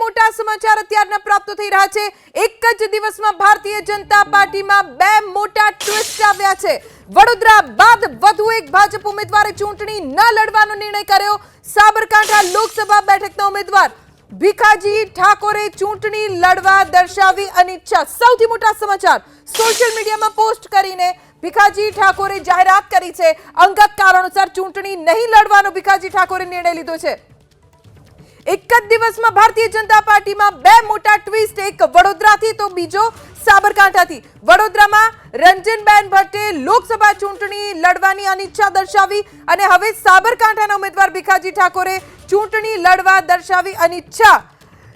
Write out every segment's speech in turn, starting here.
મોટા સમાચાર અત્યારના પ્રાપ્ત થઈ રહ્યા છે. એક જ દિવસમાં ભારતીય જનતા પાર્ટીમાં બે મોટા ટ્વિસ્ટ આવ્યા છે. વડોદરા બાદ વધુ એક ભાજપ ઉમેદવારે ચૂંટણી ન લડવાનો નિર્ણય કર્યો. સાબરકાંઠા લોકસભા બેઠકના ઉમેદવાર ભીખાજી ઠાકોરે ચૂંટણી લડવા દર્શાવી અનિચ્છા. સૌથી મોટા સમાચાર સોશિયલ મીડિયામાં પોસ્ટ કરીને ભીખાજી ઠાકોરે જાહેરાત કરી છે. અંગત કારણોસર ચૂંટણી નહીં લડવાનો ભીખાજી ઠાકોરે નિર્ણય લીધો છે. એક જ દિવસમાં ભારતીય જનતા પાર્ટીમાં બે મોટા ટ્વિસ્ટ એક વડોદરાથી તો બીજો સાબરકાંઠાથી. વડોદરામાં રંજનબેન ભટ્ટે લોકસભા ચૂંટણી લડવાની અનિચ્છા દર્શાવી અને હવે સાબરકાંઠાના ઉમેદવાર ભીખાજી ઠાકોરે ચૂંટણી લડવા દર્શાવી અનિચ્છા.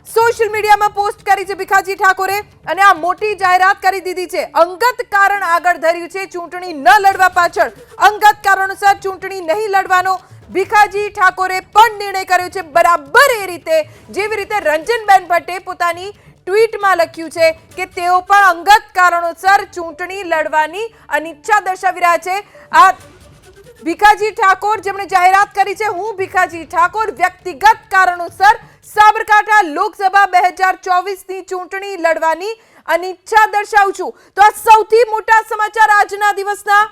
સોશિયલ મીડિયામાં પોસ્ટ કરી છે ભીખાજી ઠાકોરે અને આ મોટી જાહેરાત કરી દીધી છે. અંગત કારણ આગળ ધર્યું છે ચૂંટણી ન લડવા પાછળ. અંગત કારણોસર ચૂંટણી નહીં લડવાનો ભીખાજી ઠાકોરે પણ નિર્ણય કર્યો છે બરાબર એ રીતે, જેવી રીતે રંજનબેન ભટ્ટે પોતાની ટ્વીટમાં લખ્યું છે કે તેઓ પણ અંગત કારણોસર ચૂંટણી લડવાની અનિચ્છા દર્શાવી રહ્યા છે. આ ભીખાજી ઠાકોર જેમણે જાહેરાત કરી છે, હું ભીખાજી ઠાકોર વ્યક્તિગત કારણોસર સાબરકાંઠા લોકસભા બે હજાર ચોવીસની ચૂંટણી લડવાની અનિચ્છા દર્શાવું છું. તો આ સૌથી મોટા સમાચાર આજના દિવસના.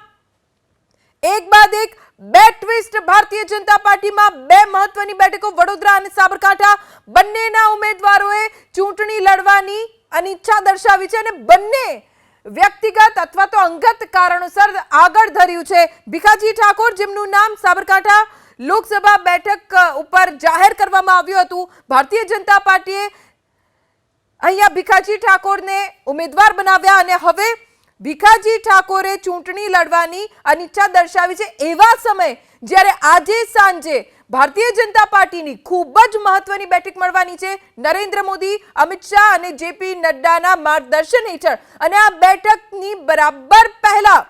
એક બાદ એક બે ટ્વિસ્ટ ભારતીય જનતા પાર્ટીમાં બે મહત્વની બેઠકો વડોદરા અને સાબરકાંઠા. બંનેના ઉમેદવારોએ ચૂંટણી લડવાની અનિચ્છા દર્શાવી છે અને બંને વ્યક્તિગત અથવા તો અંગત કારણોસર આગળ ધર્યું છે. ભીખાજી ઠાકોર, જેમનું નામ સાબરકાંઠા લોકસભા બેઠક ઉપર જાહેર કરવામાં આવ્યું હતું. ભારતીય જનતા પાર્ટીએ અહીંયા ભીખાજી ઠાકોરને ઉમેદવાર બનાવ્યા અને હવે ભીખાજી ઠાકોરે ચૂંટણી લડવાની અનિચ્છા દર્શાવી છે. એવા સમય જ્યારે આજે સાંજે ભારતીય જનતા પાર્ટીની ખૂબ જ મહત્વની બેઠક મળવાની છે, નરેન્દ્ર મોદી, અમિત શાહ અને જેપી નડ્ડાના માર્ગદર્શન હેઠળ અને આ બેઠકની બરાબર પહેલા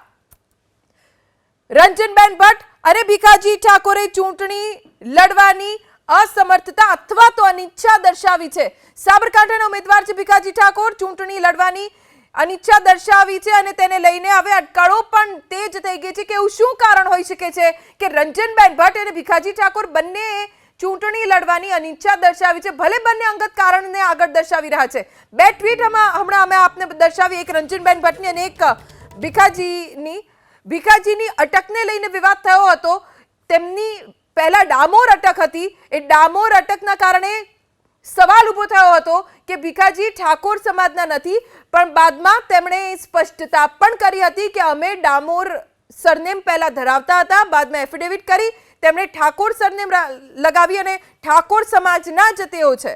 રંજનબેન ભટ્ટ અને ભીખાજી ઠાકોરે ચૂંટણી લડવાની અસમર્થતા અથવા તો અનિચ્છા દર્શાવી છે. સાબરકાંઠાના ઉમેદવાર છે ભીખાજી ઠાકોર. ચૂંટણી લડવાની અનિચ્છા દર્શાવી છે અને તેને લઈને હવે અટકળો પણ તેજ થઈ ગઈ છે કે એવું શું કારણ હોઈ શકે છે કે રંજનબેન ભટ્ટ અને ભીખાજી ઠાકોર બંને ચૂંટણી લડવાની અનિચ્છા દર્શાવી છે. ભલે બંને અંગત કારણને આગળ દર્શાવી રહ્યા છે. બે ટ્વીટ હમણાં અમે આપને દર્શાવી એક રંજનબેન ભટ્ટની અને એક ભીખાજીની. ભીખાજીની અટકને લઈને વિવાદ થયો હતો. તેમની પહેલા ડામોર અટક હતી. એ ડામોર અટકના કારણે સવાલ ઊભો થયો હતો કે ભીખાજી ઠાકોર સમાજના નથી, પણ બાદમાં તેમણે સ્પષ્ટતા પણ કરી હતી કે અમે ડામોર સરનેમ પહેલા ધરાવતા હતા, બાદમાં એફિડેવિટ કરી તેમણે ઠાકોર સરનેમ લગાવી અને ઠાકોર સમાજના જ તેઓ છે.